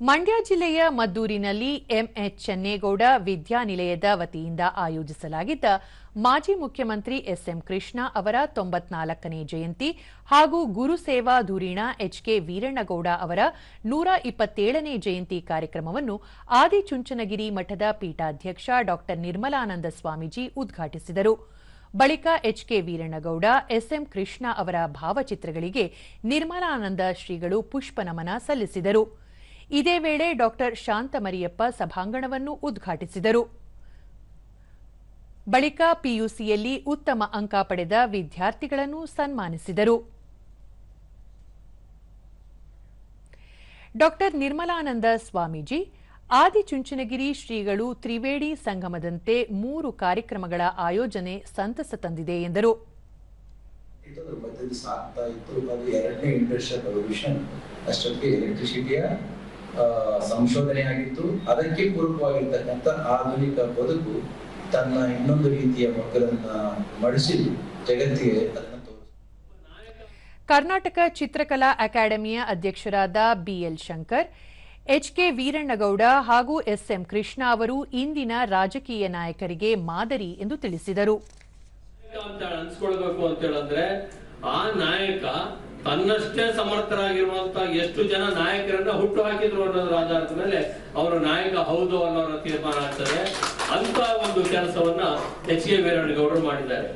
ಮಂಡ್ಯ ಜಿಲ್ಲೆಯ ಮದ್ದೂರಿನಲ್ಲಿ ಎಂಎಚ್ ಚೆನ್ನೇಗೌಡ ವಿದ್ಯಾನಿಲಯದ ವತಿಯಿಂದ ಆಯೋಜಿಸಲಾಗಿದ್ದ ಮಾಜಿ ಮುಖ್ಯಮಂತ್ರಿ ಎಸ್ಎಂ ಕೃಷ್ಣ ಅವರ ತೊಂಬತ್ನಾಲ್ಕನೇ ಜಯಂತಿ ಹಾಗೂ ಗುರು ಗುರುಸೇವಾ ಧುರೀಣ ಎಚ್ಕೆ ವೀರಣ್ಣಗೌಡ ಅವರ ನೂರ ಇಪ್ಪತ್ತೇಳನೇ ಜಯಂತಿ ಕಾರ್ಯಕ್ರಮವನ್ನು ಆದಿಚುಂಚನಗಿರಿ ಮಠದ ಪೀಠಾಧ್ಯಕ್ಷ ಡಾ ನಿರ್ಮಲಾನಂದ ಸ್ವಾಮೀಜಿ ಉದ್ಘಾಟಿಸಿದರು. ಬಳಿಕ ಎಚ್ಕೆ ವೀರಣ್ಣಗೌಡ, ಎಸ್ಎಂ ಕೃಷ್ಣ ಅವರ ಭಾವಚಿತ್ರಗಳಿಗೆ ನಿರ್ಮಲಾನಂದ ಶ್ರೀಗಳು ಪುಷ್ಪನಮನ ಸಲ್ಲಿಸಿದರು. ಇದೇ ವೇಳೆ ಡಾಕ್ಟರ್ ಶಾಂತಮರಿಯಪ್ಪ ಸಭಾಂಗಣವನ್ನು ಉದ್ಘಾಟಿಸಿದರು. ಬಳಿಕ ಪಿಯುಸಿಯಲ್ಲಿ ಉತ್ತಮ ಅಂಕ ಪಡೆದ ವಿದ್ಯಾರ್ಥಿಗಳನ್ನು ಸನ್ಮಾನಿಸಿದರು. ಡಾಕ್ಟರ್ ನಿರ್ಮಲಾನಂದ ಸ್ವಾಮೀಜಿ, ಆದಿಚುಂಚನಗಿರಿ ಶ್ರೀಗಳು ತ್ರಿವೇಣಿ ಸಂಗಮದಂತೆ ಮೂರು ಕಾರ್ಯಕ್ರಮಗಳ ಆಯೋಜನೆ ಸಂತಸ ತಂದಿದೆ ಎಂದರು. ಎಲೆಕ್ಟ್ರಿಸಿಟಿಯ ಸಂಶೋಧನೆ ಆಗಿತ್ತು. ಅದಕ್ಕೆ ಪೂರಕವಾಗಿರ್ತಕ್ಕಂಥ ಆಧುನಿಕ ಬದುಕು ತನ್ನ ಇನ್ನೊಂದು ರೀತಿಯ ಮಕ್ಕಳನ್ನ ಮಡಿಸಿ ಜಗತ್ತಿಗೆ ಕರ್ನಾಟಕ ಚಿತ್ರಕಲಾ ಅಕಾಡೆಮಿಯ ಅಧ್ಯಕ್ಷರಾದ ಬಿಎಲ್ ಶಂಕರ್ ಎಚ್ಕೆ ವೀರಣ್ಣಗೌಡ ಹಾಗೂ ಎಸ್ಎಂ ಕೃಷ್ಣ ಅವರು ಇಂದಿನ ರಾಜಕೀಯ ನಾಯಕರಿಗೆ ಮಾದರಿ ಎಂದು ತಿಳಿಸಿದರು. ಅಂತ ಅನ್ಸ್ಕೊಳ್ಬೇಕು ಅಂತ ಹೇಳಿದ್ರೆ ಆ ನಾಯಕ ತನ್ನಷ್ಟೇ ಸಮರ್ಥರಾಗಿರುವಂತ ಎಷ್ಟು ಜನ ನಾಯಕರನ್ನ ಹುಟ್ಟು ಹಾಕಿದ್ರು ಅನ್ನೋದ್ರ ಆಧಾರದ ಮೇಲೆ ಅವರು ನಾಯಕ ಹೌದು ಅನ್ನೋ ತೀರ್ಮಾನ ಆಗ್ತದೆ. ಅಂತ ಒಂದು ಕೆಲಸವನ್ನ ಎಚ್ ಕೆ ವೀರಣ್ಣಗೌಡರು ಮಾಡಿದ್ದಾರೆ.